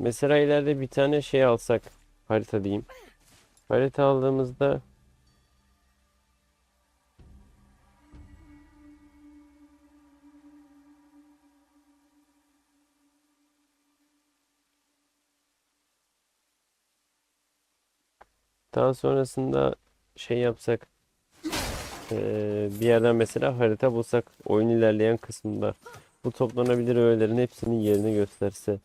Mesela ileride bir tane şey alsak. Harita diyeyim. Harita aldığımızda daha sonrasında şey yapsak bir yerden mesela harita bulsak oyun ilerleyen kısmında bu toplanabilir öğelerin hepsinin yerini gösterse.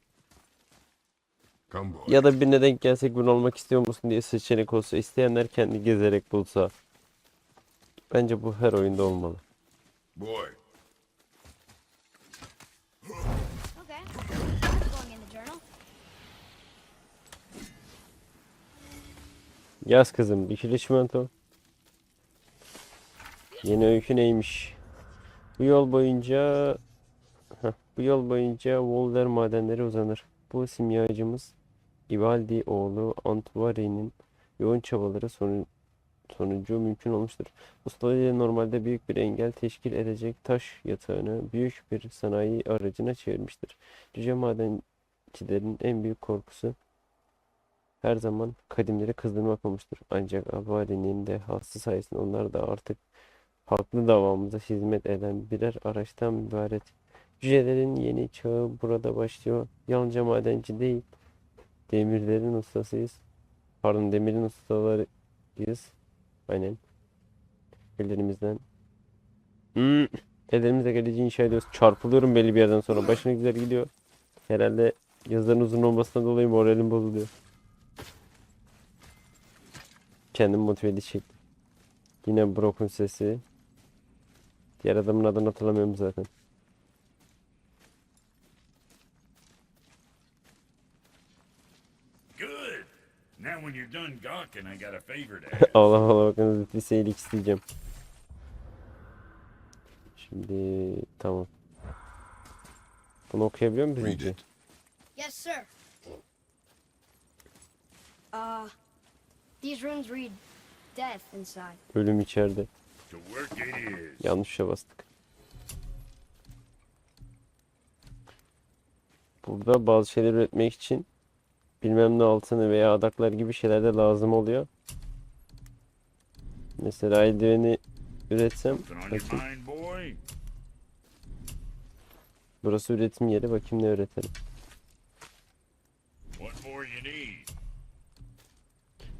Ya da birine denk gelsek bunu almak istiyor musun diye seçenek olsa isteyenler kendi gezerek bulsa bence bu her oyunda olmalı. Boy. Okay. That's going in the journal. Yaz kızım ikili çimento. Yeni öykü neymiş? Bu yol boyunca Heh, bu yol boyunca Volder madenleri uzanır. Bu simyacımız Ivaldi oğlu Antuari'nin yoğun çabaları sonu, sonucu mümkün olmuştur. Ustalığıyla normalde büyük bir engel teşkil edecek taş yatağını büyük bir sanayi aracına çevirmiştir. Cüce madencilerin en büyük korkusu her zaman kadimleri kızdırmak olmuştur. Ancak Avari'nin de hası sayesinde onlar da artık haklı davamıza hizmet eden birer araçtan mübarek. Cücelerin yeni çağı burada başlıyor. Yalnızca madenci değil, demirlerin ustasıyız. Pardon, demirin ustalarıyız. Aynen. Ellerimizden. Hmm. Ellerimizle geleceği inşa ediyoruz. Çarpılıyorum belli bir yerden sonra. Başına güzel gidiyor. Herhalde yazıların uzun olmasından dolayı moralim bozuluyor. Kendimi motive edecek. Yine Brock'un sesi. Diğer adamın adını hatırlamıyorum zaten. Now, when you're done gawking, I got a favor to ask. Allah Allah bakın liseyilik isteyeceğim. Şimdi tamam. Bunu okuyabiliyor muyum Read bizimki? it. Yes, sir. Uh, these runes read death inside. Ölüm içeride. to work it is. Yanlış tuşa bastık. Burada bazı şeyler üretmek için bilmem ne altını veya adaklar gibi şeyler de lazım oluyor. Mesela eldiveni üretsem bakayım. Burası üretim yeri. Bakayım ne üretelim.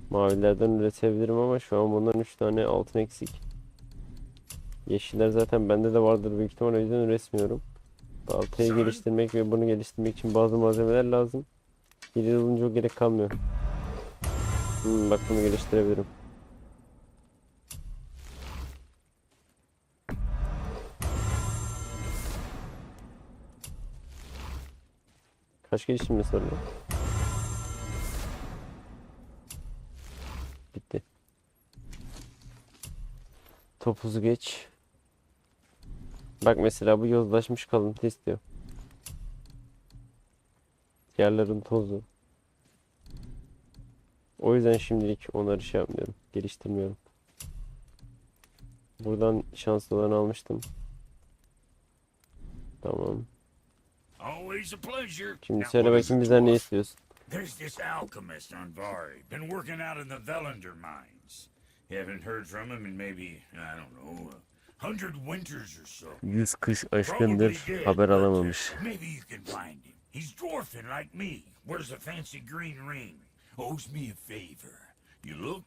Mavilerden üretebilirim ama şu an bundan 3 tane altın eksik. Yeşiller zaten bende de vardır büyük ihtimal o yüzden üretmiyorum. Baltayı geliştirmek ve bunu geliştirmek için bazı malzemeler lazım. Yıl olunca gerek kalmıyor. Hmm, bak bunu geliştirebilirim. Kaç geliştirmesi var lan? Bitti. Topuzu geç. Bak mesela bu yozlaşmış kalıntı istiyor. Yerlerin tozu. O yüzden şimdilik onları şey yapmıyorum. Geliştirmiyorum. Buradan şanslı olanı almıştım. Tamam. Şimdi söyle bakayım bizden ne istiyorsun? There's this alchemist on Vari. Been working out in the Velander mines. Haven't heard from him in maybe, I don't know, a hundred winters or so. Yüz kış aşkındır haber uh, alamamış. Maybe you can find him. He's dwarfing like me. Wears a fancy green ring. Owes me a favor. You look?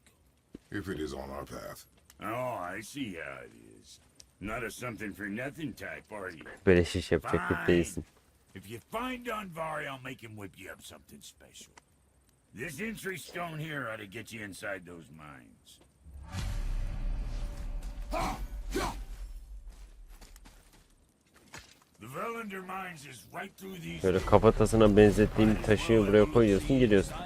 If it is on our path. Oh, I see how it is. Not a something for nothing type, are you? Böyle şiş yapacak tip. If you find Donvari, I'll make him whip you up something special. This entry stone here ought to get you inside those mines. The Velander Böyle kafatasına benzettiğim taşı buraya koyuyorsun interested.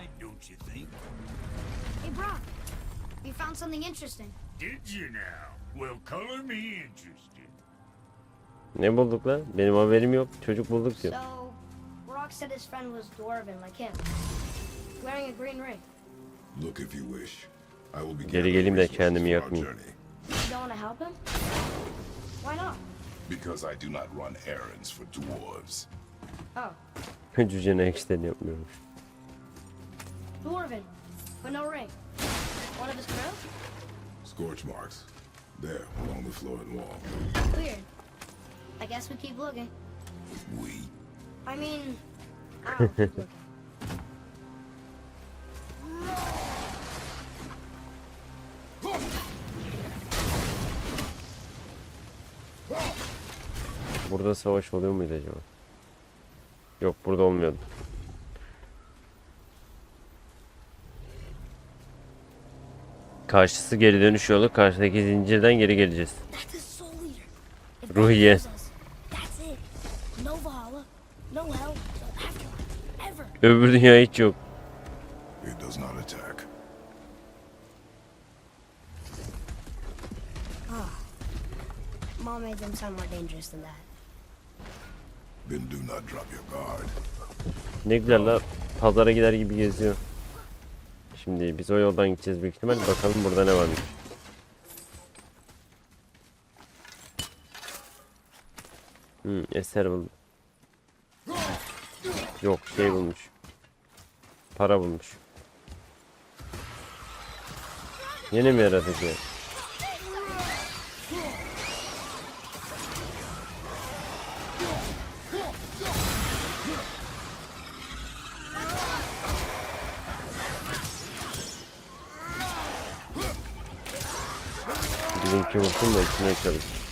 Ne bulduk lan? Benim haberim yok. Çocuk bulduk diyor. So, Brock said his friend was dwarven like him, wearing a green ring. Look if you wish. I will be Geri geleyim de kendimi yakmayayım. You don't want to help him? Why not? Because I do not run errands for dwarves. Oh, Cücenin ekşilerini yapmıyormuş. Dwarven, but no ring. One of his crew? Scorch marks. There, along the floor and wall. Weird. I guess we keep looking. We. I mean, I'll Burada savaş oluyor muydu acaba? Yok burada olmuyordu. Karşısı geri dönüş yolu. Karşıdaki zincirden geri geleceğiz. Ruhiye. Öbür dünya hiç yok. It does not attack. Mom made them sound more dangerous than that. Ne güzel la pazara gider gibi geziyor. Şimdi biz o yoldan gideceğiz büyük ihtimal. Bakalım burada ne varmış. Hmm, eser buldu. Yok şey bulmuş. Para bulmuş. Yine mi yaratıcı? Bizimki vursun da içine çalış. I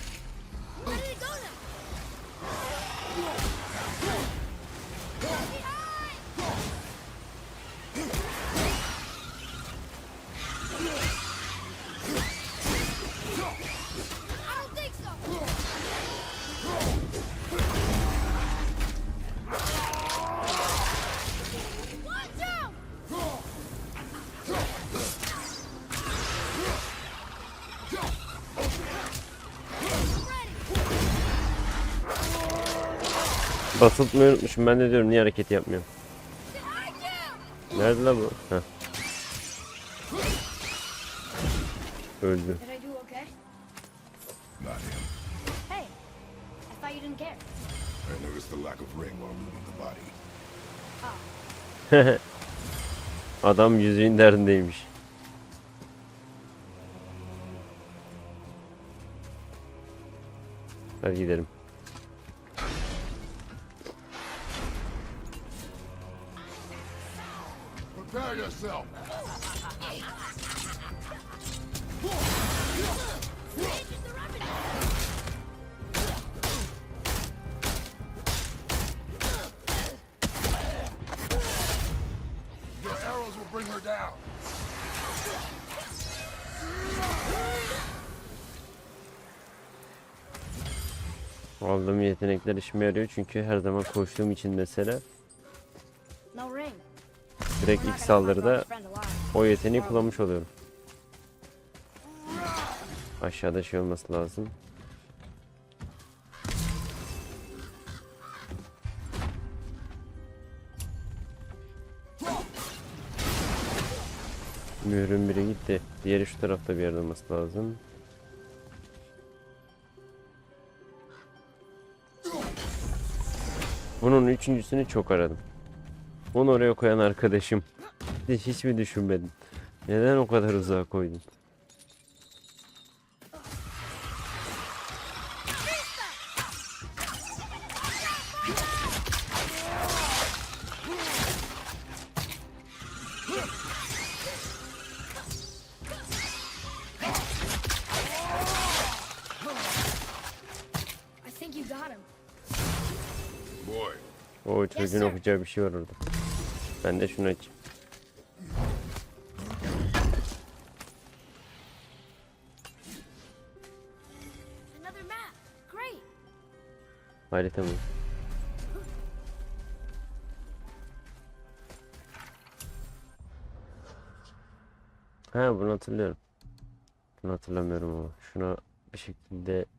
Basıltmayı unutmuşum. Ben de diyorum niye hareket yapmıyorum. Nerede la bu? Heh. Öldü. Did I do okay? Not Prepare yourself. Your arrows will bring her down. Aldığım yetenekler işime yarıyor çünkü her zaman koştuğum için mesela. Direkt ilk saldırıda o yeteneği kullanmış oluyorum. Aşağıda şey olması lazım. Mührün biri gitti. Diğeri şu tarafta bir yerde olması lazım. Bunun üçüncüsünü çok aradım. Onu oraya koyan arkadaşım. Hiç, hiç mi düşünmedin? Neden o kadar uzağa koydun? I think you got him. Boy, O çocuğun okuyacağı bir şey var orada. Ben de şunu açayım. Harita mı? Ha bunu hatırlıyorum. Bunu hatırlamıyorum ama. Şuna bir şekilde